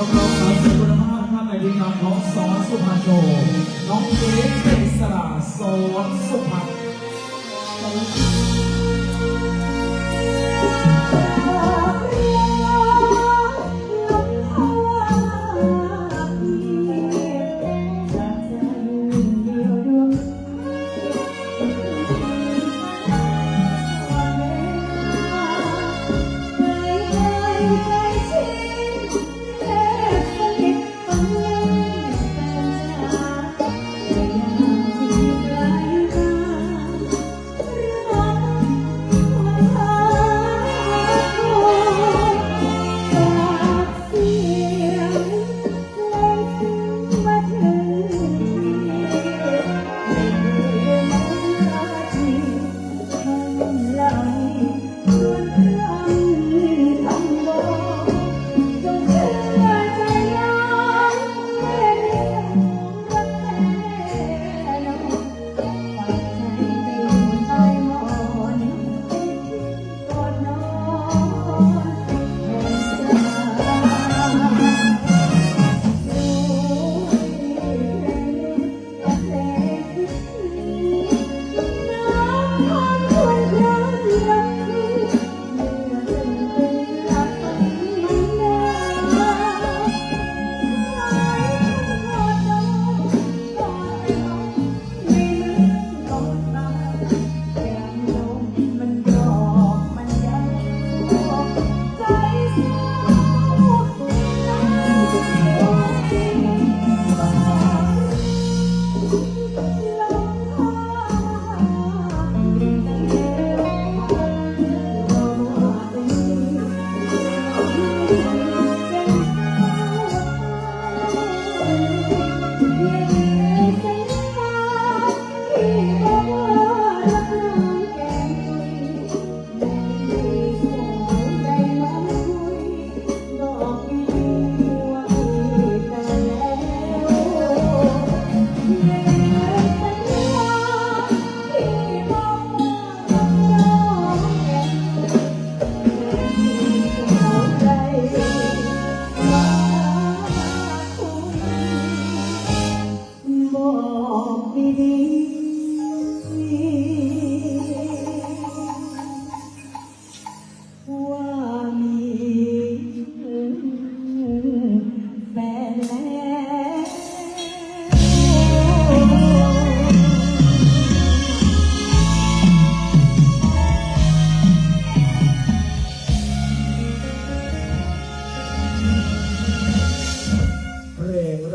น้องๆสาวสวยคุณภาพท่านในดีงามของสอนสุภาโชน้องเก๋เกษราสอนสุภามัน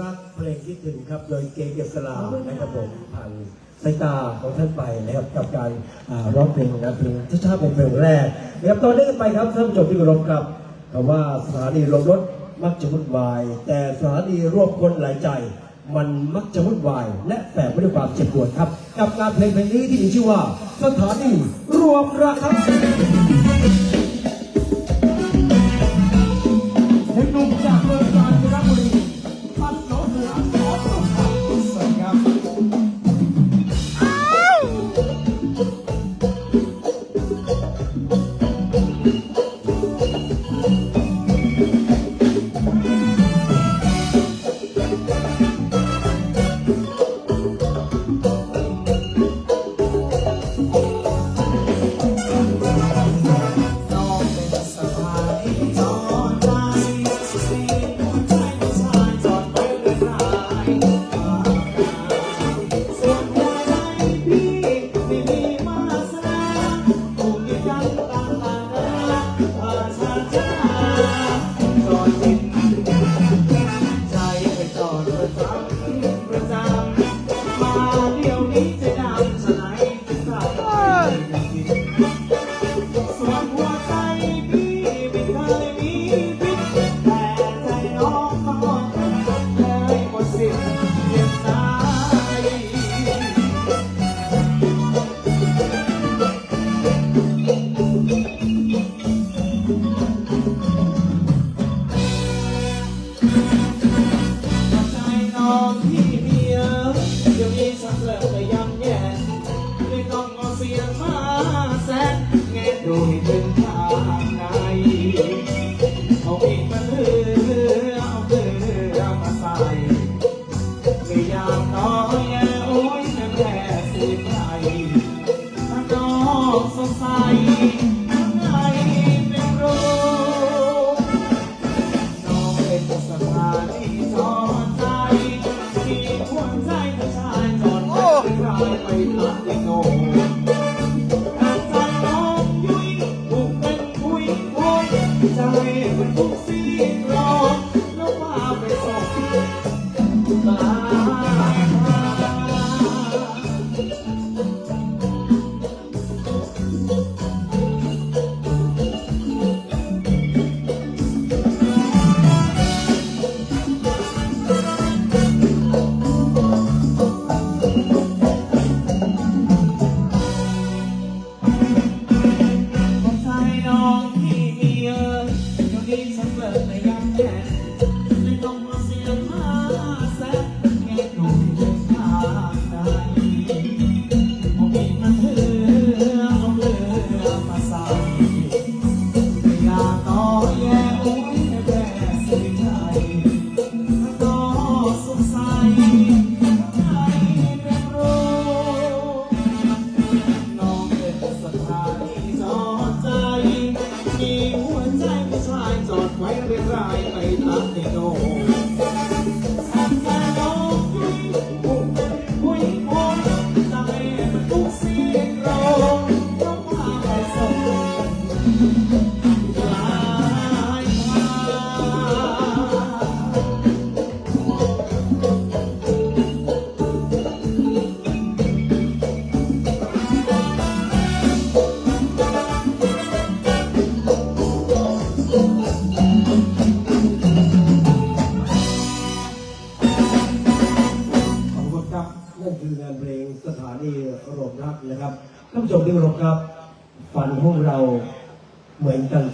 รักเพลงที่ถึงครับโดยเกเกษลานะครับผมผ่านสายตาของท่านไปนะครับกับการร้องเพลงนะเพลงช้าเป็นเพลงแรกนะครับตอนนี้ไปครับท่านผู้ชมที่เคารพครับคำว่าสถานีลงรถมักจะวุ่นวาย แต่สถานีรวบคนหลายใจ มันมักจะวุ่นวาย และแฝงไปด้วยความเจ็บปวดครับ กับการเพลงเพลงนี้ที่มีชื่อว่า สถานีรวมรักครับ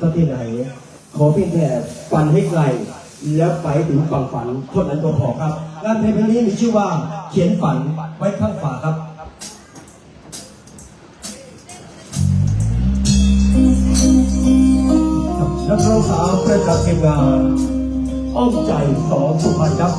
สักที่ไหน ขอเพียงแค่ฝันให้ไกล แล้วไปถึงฝั่งฝันเท่านั้นก็พอครับ งานเพลงนี้มีชื่อว่าเขียนฝันไว้ข้างฝาครับนักร้องสาวประจำทีมงานอ้อมใจสองสุพรรณครับ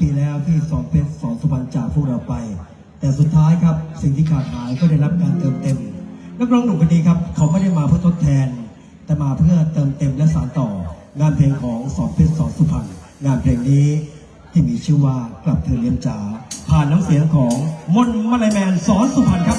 ปีแล้วที่สอนเพชรสอนสุพรรณจากพวกเราไป แต่สุดท้ายครับสิ่งที่ขาดหายก็ได้รับการเติมเต็มนักร้องหนุ่มคนนี้ครับ เขาไม่ได้มาเพื่อทดแทน แต่มาเพื่อเติมเต็มและสานต่อ งานเพลงของสอนเพชรสอนสุพรรณงานเพลงนี้ที่มีชื่อว่ากลับเธอเลี้ยงจ๋าผ่านน้ำเสียงของมนมาลายแมนสอนสุพรรณครับ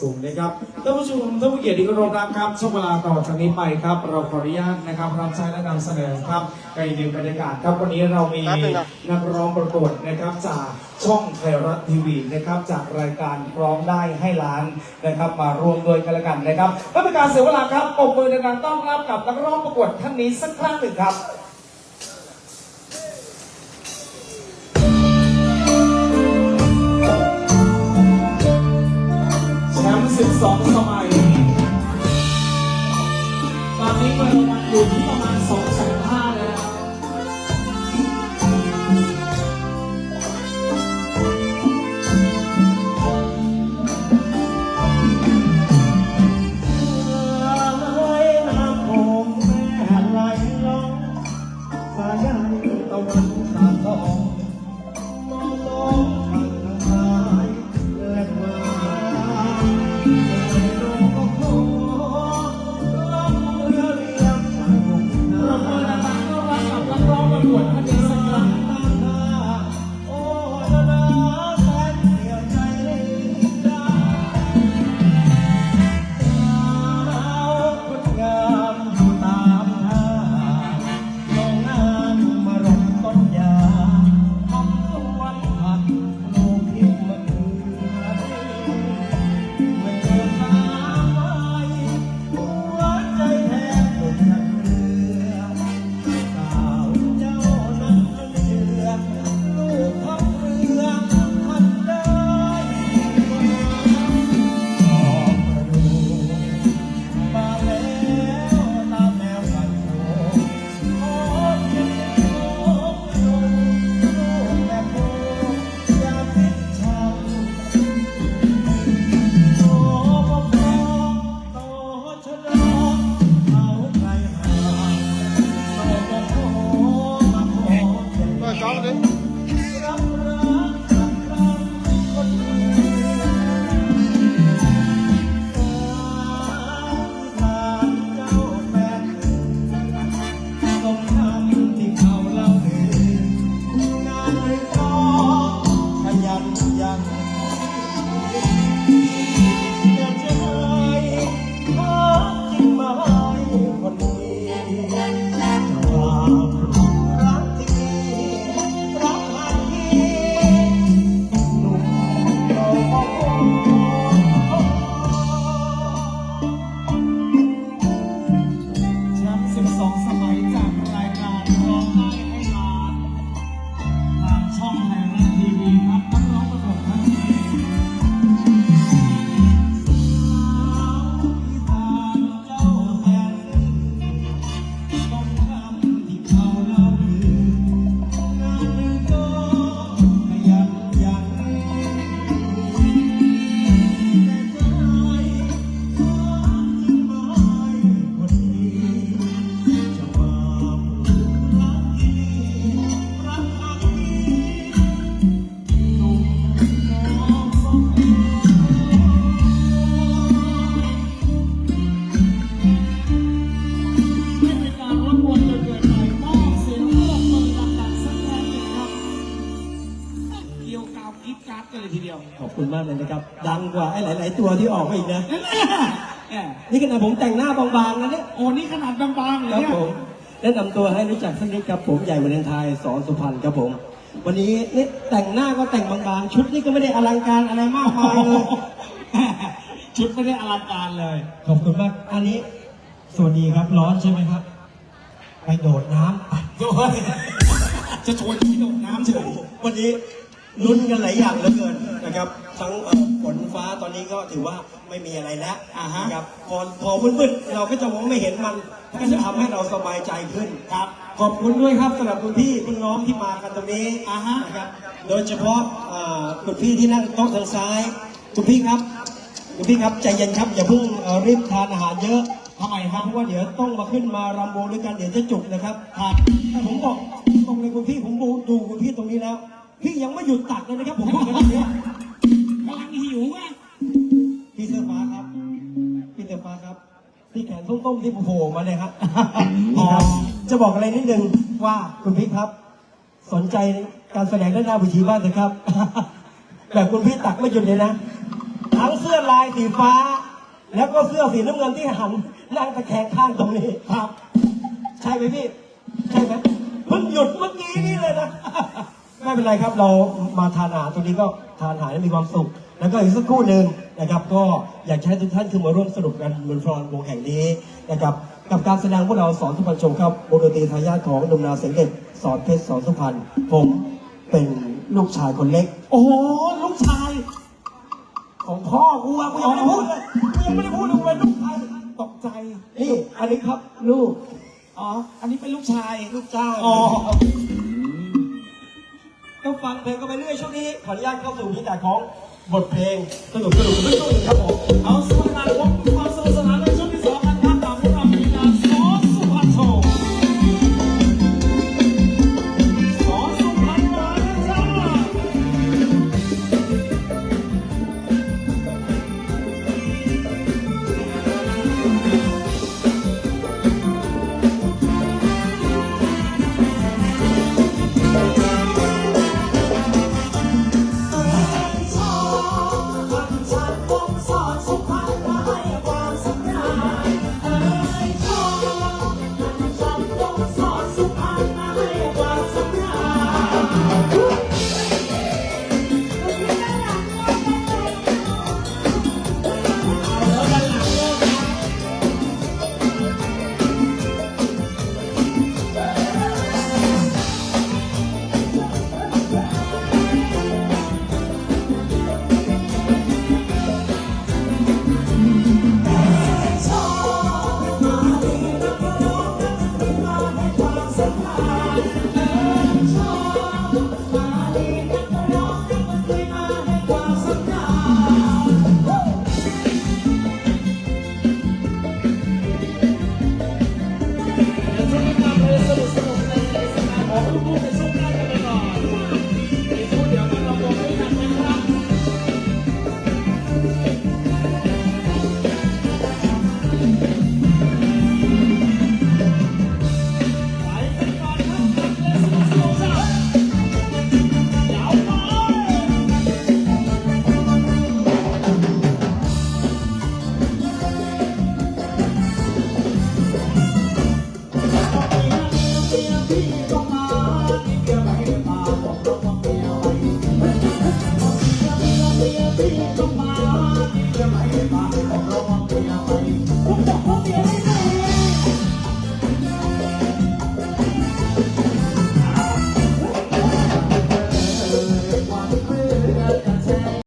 สูงนะครับท่านผู้ชมท่านผู้เกียรติที่เคารพรักครับช่วงเวลาต่อจากนี้ไปครับ เราขออนุญาตนะครับรับใช้และนำเสนอครับในหนึ่งบรรยากาศครับวันนี้เรามีนักร้องประกวดนะครับจากช่องไทยรัฐทีวีนะครับจากรายการร้องได้ให้ล้านนะครับ มาร่วมด้วยกันละกันนะครับไม่เป็นการเสียเวลาครับปรบมือในการต้อนรับกับนักร้องประกวดท่านนี้สักครั้งหนึ่งครับ งกว่าไอ้หลาย ๆ ตัวที่ออกมาอีกนะแหมนี่ขนาดผมแต่งหน้าบางๆนะเนี่ยโอ้นี่ขนาดบางๆเลคยรับเนี่ยผมแนะนำตัวให้รู้จักสักนิดครับผมใหญ่วันเลนไทยสอนสุพรรณครับผม วันนี้นี่แต่งหน้าก็แต่งบางๆ ชุดนี่ก็ไม่ได้อลังการอะไรมากมายเลยชุดไม่ได้อลังการเลย ขอบคุณมาก อันนี้ สวัสดีครับ ร้อนใช่ไหมครับ ไปโดดน้ำไปโอ้ยจะชวนที่โดดน้ำเฉยวันนี้ลุ้นกันหลายอย่างเหลือเกิน นะครับ ทั้งเอ่อฝนฟ้าตอนนี้ก็ถือว่าไม่มีอะไรแล้วอ่าฮะ นะครับพอพอมืดๆเราก็จะมองไม่เห็นมันก็จะทำให้เราสบายใจขึ้น ครับ ขอบคุณด้วยครับสำหรับคุณพี่คุณน้องที่มากันตรงนี้อ่าฮะ นะครับโดยเฉพาะอ่าคุณพี่ที่นั่งโต๊ะทางซ้ายคุณพี่ครับคุณพี่ครับใจเย็นครับอย่าเพิ่งเอ่อรีบทานอาหารเยอะทำไมคครัรับบเพราะว่าเดี๋ยวต้องมาขึ้นมารำวงด้วยกันเดี๋ยวจะจุกนะครับครับแต่ผมบอกตรงเลยคุณพี่ผมดูดูคุณพี่ตรงนี้แล้ว พี่ยังไม่หยุดตักเลยนะครับผมพูดแบบนี้ กำลังหิวไงพี่เสื้อฟ้าครับ พี่เสื้อฟ้าครับพี่แขนส้มๆที่โผล่มาเลยครับอ๋อจะบอกอะไรนิดนึงว่าคุณพี่ครับ สนใจการแสดงด้านหน้าเวิธีบ้างนะครับ แบบคุณพี่ตักไม่หยุดเลยนะ ทั้งเสื้อลายสีฟ้า แล้วก็เสื้อสีน้ำเงินที่หันนั่งตะแคงข้างตรงนี้ครับ ใช่ไหมพี่ ใช่ไหมเพิ่งหยุดเมื่อกี้นี่เลยนะ ไม่เป็นไรครับเรามาทานอาหารตรงนี้ก็ทานอาหารให้มีความสุข แล้วก็อีกสักครู่หนึ่งนะครับ ก็อยากให้ทุกท่านคือมาร่วมสนุกกันบนฟลอนวงแห่งนี้นะครับกับการแสดงพวกเราสอนสุพรรณโชว์ครับวงดนตรีทายาทของหนุ่มนาเสียงเด็ดสอนเพชรสอนสุพรรณผมเป็นลูกชายคนเล็ก โอ้โหลูกชาย ของพ่อกูอะกูยังไม่ได้พูดเลยกูยังไม่ได้พูดเลยกูเป็นลูกชายตกใจนี่อันนี้ครับ ลูกอ๋ออันนี้เป็นลูกชายลูกเจ้าอ๋อ ก็ฟังเพลงก็ไปเรื่อยช่วงนี้ขออนุญาตเข้าสู่บรรยากาศของบทเพลงสนุกสนุกสนุกครับผมเอาสุพรรณวงศ์